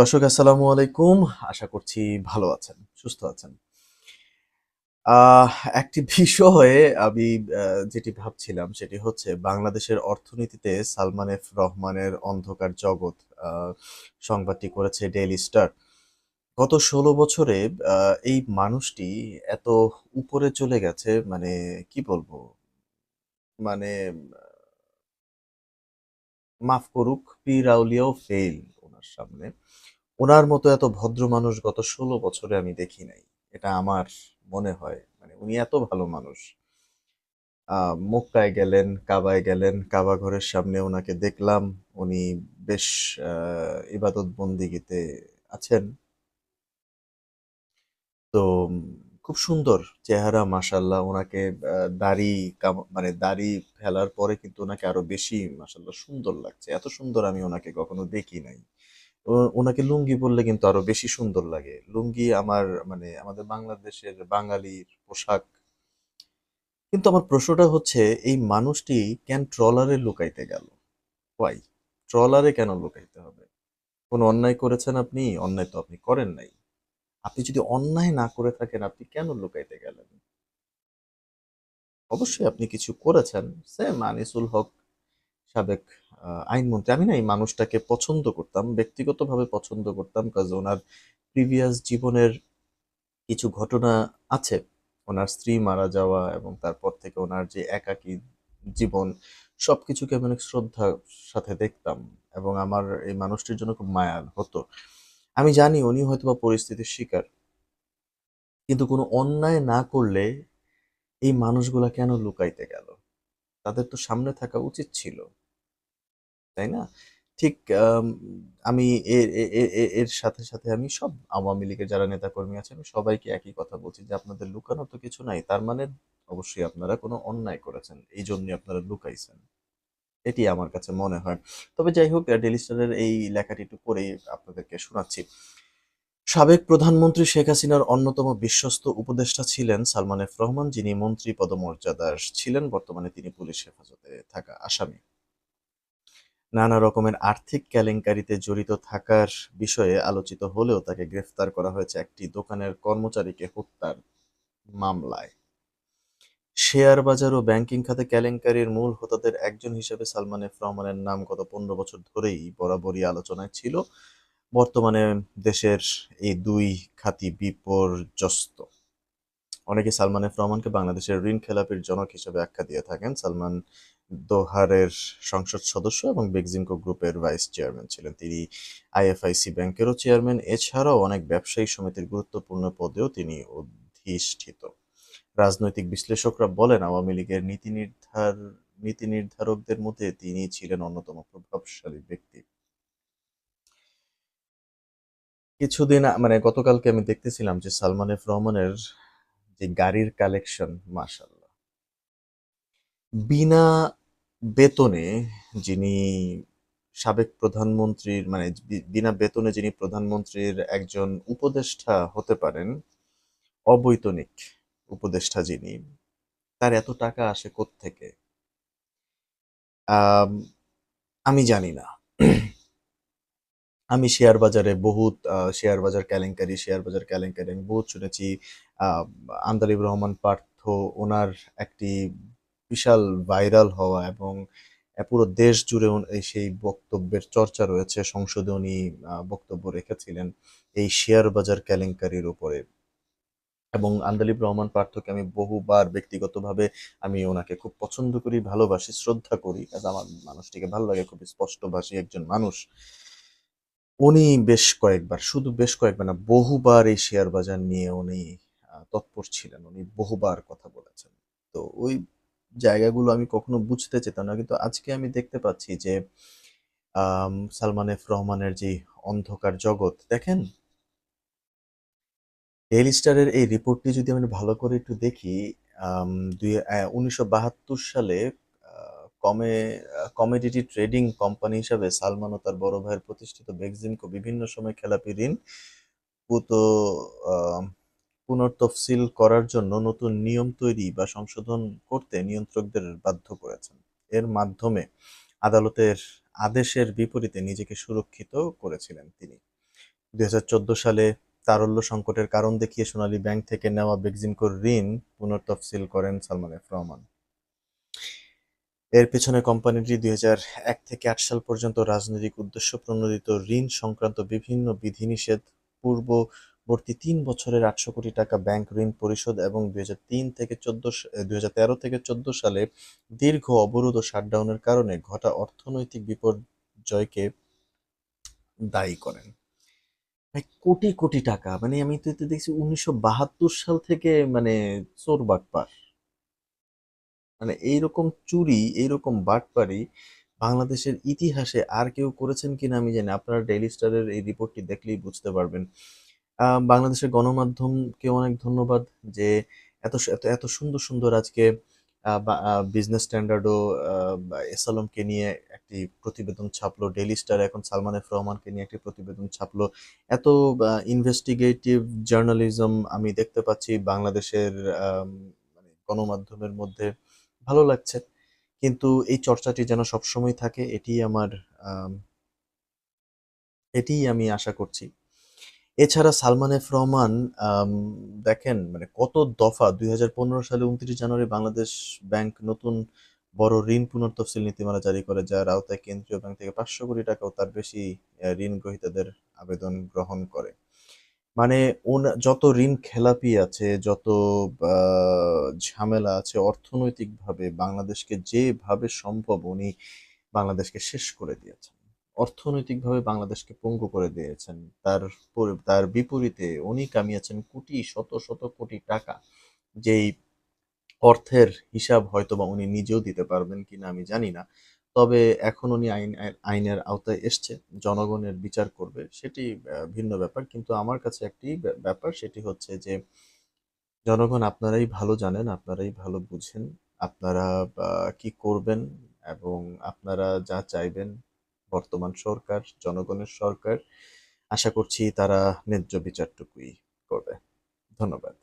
দর্শক, আসসালামু আলাইকুম। আশা করছি ভালো আছেন, সুস্থ আছেন। একটি বিষয়ে আমি যেটি ভাবছিলাম সেটি হচ্ছে বাংলাদেশের অর্থনীতিতে সালমান এফ রহমানের অন্ধকার জগৎ সংবাদটি করেছে ডেইলি স্টার। গত ষোলো বছরে এই মানুষটি এত উপরে চলে গেছে মানে কি বলব? মানে মাফ করুক, পীর আউলিয়াও ফেল ওনার সামনে। ওনার মতো এত ভদ্র মানুষ গত ষোলো বছরে আমি দেখি নাই। এটা আমার মনে হয়। মানে উনি এত ভালো মানুষ। মক্কায় গেলেন, কাবায় গেলেন, কাবা ঘরের সামনে ওনাকে দেখলাম। উনি বেশ ইবাদত বন্দিগিতে আছেন। তো খুব সুন্দর চেহারা মাশাল্লাহ ওনাকে দাড়ি মানে দাড়ি ফেলার পরে কিন্তু ওনাকে আরও বেশি মাশাল্লাহ সুন্দর লাগছে। এত সুন্দর আমি ওনাকে কখনো দেখি নাই। ওনাকে লুঙ্গি বললে কিন্তু আরও বেশি সুন্দর লাগে। লুঙ্গি আমার মানে আমাদের বাংলাদেশের বাঙালির পোশাক। কিন্তু আমার প্রশ্নটা হচ্ছে, এই মানুষটি কেন ট্রলারে লুকাইতে গেল? ওয়াই ট্রলারে কেন লুকাইতে হবে? কোনো অন্যায় করেছেন আপনি? অন্যায় তো আপনি করেন নাই। আপনি যদি অন্যায় না করে থাকেন, আপনি কেন লুকাইতে গেলেন? অবশ্যই আপনি কিছু করেছেন। সেম আনিসুল হক সাবেক আইনমন্ত্রী। আমি না এই মানুষটাকে পছন্দ করতাম, ব্যক্তিগতভাবে পছন্দ করতাম কাজ ওনার প্রিভিয়াস জীবনের কিছু ঘটনা আছে। ওনার স্ত্রী মারা যাওয়া এবং তারপর থেকে ওনার যে একাকী জীবন, সবকিছুকে আমি অনেক শ্রদ্ধার সাথে দেখতাম এবং আমার এই মানুষটির জন্য খুব মায়া হতো। আমি জানি উনি হয়তোবা পরিস্থিতির শিকার। কিন্তু কোনো অন্যায় না করলে এই মানুষগুলা কেন লুকাইতে গেল? তাদের তো সামনে থাকা উচিত ছিল। তাই না? ঠিক আম, এর সাথে সাথে আমি সব আওয়ামী লীগের যারা নেতাকর্মী আছে আমি সবাইকে একই কথা বলছি যে আপনাদের লুকানো তো কিছু নাই। তার মানে অবশ্যই আপনারা কোনো অন্যায় করেছেন। এই জন্য আপনারা লুকাইছেন। এটি আমার কাছে মনে হয়। তবে যাই হোক ডেলি স্টারের এই লেখাটি একটু পরেই আপনাদেরকে শোনাচ্ছি। সাবেক প্রধানমন্ত্রী শেখ হাসিনার অন্যতম বিশ্বস্ত উপদেষ্টা ছিলেন সালমান এফ রহমান, যিনি মন্ত্রী পদমর্যাদার ছিলেন। বর্তমানে তিনি পুলিশ হেফাজতে থাকা আসামি। নানা রকমের আর্থিক কেলেঙ্কারিতে জড়িত থাকার বিষয়ে আলোচিত হলেও তাকে গ্রেফতার করা হয়েছে একটি দোকানের কর্মচারীকে হত্যার মামলায়। শেয়ার বাজার ও ব্যাংকিং খাতে কেলেঙ্কারির মূল হোতাদের একজন হিসেবে সালমান এফ রহমানের নাম গত পনেরো বছর ধরেই বরাবরই আলোচনায় ছিল। বর্তমানে দেশের এই দুই খাতি বিপর্যস্ত। অনেকে সালমান এফ রহমানকে বাংলাদেশের ঋণ খেলাপির জনক হিসেবে আখ্যা দিয়ে থাকেন। সালমান দোহারের সংসদ সদস্য এবং বেক্সিমকো গ্রুপের ভাইস চেয়ারম্যান ছিলেন। তিনি আইএফআইসি ব্যাংকেরও চেয়ারম্যান। এছাড়াও অনেক ব্যবসায়ী সমিতির গুরুত্বপূর্ণ পদেও তিনি অধিষ্ঠিত। রাজনৈতিক বিশ্লেষকরা বলেন, আওয়ামী লীগের নীতি নির্ধার, নীতি নির্ধারকদের মধ্যে তিনি ছিলেন অন্যতম প্রভাবশালী ব্যক্তি। কিছুদিন মানে গতকালকে আমি দেখতেছিলাম যে সালমান এফ রহমানের যে গাড়ির কালেকশন মাশাল্লাহ বিনা বেতনে যিনি সাবেক প্রধানমন্ত্রীর মানে বিনা বেতনে যিনি প্রধানমন্ত্রীর একজন উপদেষ্টা হতে পারেন, অবৈতনিক। উপদেষ্টা যিনি তার এত টাকা আসে কোত্থেকে? আম, জানি না। আমি শেয়ার বাজারে বহুত শেয়ার বাজার কেলেঙ্কারি শেয়ার বাজার কেলেঙ্কারি আমি বহুত শুনেছি। আন্দালিব রহমান পার্থ ওনার একটি বিশাল ভাইরাল হওয়া এবং পুরো দেশ জুড়ে সেই বক্তব্যের চর্চা রয়েছে সংসদে উনি বক্তব্য রেখেছিলেন এই শেয়ার বাজার কেলেঙ্কারির উপরে। এবং আন্দালিব রহমান পার্থকে আমি বহুবার ব্যক্তিগতভাবে আমি ওনাকে খুব পছন্দ করি, ভালোবাসি, শ্রদ্ধা করি আমার মানুষটিকে ভালো লাগে খুব স্পষ্টভাষী একজন মানুষ। উনি বেশ কয়েকবার, শুধু বেশ কয়েকবার না, বহুবার এই শেয়ার বাজার নিয়ে উনি তৎপর ছিলেন, উনি বহুবার কথা বলেছেন। তো ওই জায়গাগুলো আমি কখনো বুঝতে চেতাম না, কিন্তু আজকে আমি দেখতে পাচ্ছি যে সালমান এফ রহমানের যে অন্ধকার জগৎ, দেখেন? ডেইলি স্টারের এই রিপোর্টটি যদি আমি ভালো করে একটু দেখি দুই উনিশশো সালে কমে কমোডিটি ট্রেডিং কোম্পানি হিসাবে সালমান ও তার বড় ভাইয়ের প্রতিষ্ঠিত বেক্সিমকো বিভিন্ন সময় খেলাপি ঋণ, পুত পুনর্তফসিল করার জন্য নতুন নিয়ম তৈরি বা সংশোধন করতে নিয়ন্ত্রকদের বাধ্য করেছেন। এর মাধ্যমে আদালতের আদেশের বিপরীতে নিজেকে সুরক্ষিত করেছিলেন তিনি। দুই হাজার চোদ্দ সালে তারল্য সংকটের কারণ দেখিয়ে সোনালী ব্যাংক থেকে নেওয়া বেক্সিমকোর ঋণ পুনর্তফসিল করেন সালমান এফ রহমান। এর পেছনে কোম্পানিটি দুই এক থেকে আট সাল পর্যন্ত রাজনৈতিক উদ্দেশ্য প্রণোদিত ঋণ সংক্রান্ত বিভিন্ন বিধিনিষেধ, পূর্ববর্তী তিন বছরের আটশো কোটি টাকা ব্যাংক ঋণ পরিশোধ এবং দুই থেকে চোদ্দ দুই থেকে চোদ্দ সালে দীর্ঘ অবরোধ ও শাটডাউনের কারণে ঘটা অর্থনৈতিক বিপর্যয়কে দায়ী করেন। কোটি কোটি টাকা। মানে আমি তো এতে দেখছি উনিশশো বাহাত্তর সাল থেকে মানে চোর বাটপার। মানে এইরকম চুরি, এইরকম বাটপারি বাংলাদেশের ইতিহাসে আর কেউ করেছেন কিনা আমি জানি আপনারা ডেইলি স্টারের এই রিপোর্টটি দেখলেই বুঝতে পারবেন। বাংলাদেশের গণমাধ্যমকে অনেক ধন্যবাদ যে এত এত সুন্দর সুন্দর আজকে বিজনেস স্ট্যান্ডার্ডও এসালমকে নিয়ে একটি প্রতিবেদন ছাপলো ডেলি স্টার এখন সালমান এফ রহমানকে নিয়ে একটি প্রতিবেদন ছাপলো। এত ইনভেস্টিগেটিভ জার্নালিজম আমি দেখতে পাচ্ছি বাংলাদেশের মানে গণমাধ্যমের মধ্যে। ভালো লাগছে কিন্তু এই চর্চাটি যেন সবসময় থাকে এটি আমার আম, এটিই আমি আশা করছি। এছাড়া সালমান এফ রহমান দেখেন মানে কত দফা, দুই হাজার পনেরো সালে উনত্রিশ জানুয়ারি বাংলাদেশ ব্যাংক নতুন বড় ঋণ পুনর্তফসিল নীতিমালা জারি করে, যার আওতায় কেন্দ্রীয় ব্যাংক থেকে পাঁচশো কোটি টাকা ও তার বেশি ঋণ গ্রহীতাদের আবেদন গ্রহণ করে। মানে যত ঋণ খেলাপি আছে, যত ঝামেলা আছে, অর্থনৈতিকভাবে বাংলাদেশকে যেভাবে সম্ভব উনি বাংলাদেশকে শেষ করে দিয়েছেন। অর্থনৈতিকভাবে বাংলাদেশকে পঙ্গু করে দিয়েছেন। তার তার বিপরীতে উনি কামিয়েছেন কোটি, শত শত কোটি টাকা। যেই অর্থের হিসাব হয়তো বা উনি নিজেও দিতে পারবেন কিনা আমি জানি না। তবে এখন উনি আইন, আইনের আওতায় এসছে, জনগণের বিচার করবে, সেটি ভিন্ন ব্যাপার। কিন্তু আমার কাছে একটি ব্য- ব্যাপার, সেটি হচ্ছে যে, জনগণ আপনারাই ভালো জানেন, আপনারাই ভালো বুঝেন, আপনারা কি করবেন এবং আপনারা যা চাইবেন বর্তমান সরকার জনগণের সরকার। আশা করছি তারা ন্যায্য বিচারটুকুই করবে। ধন্যবাদ।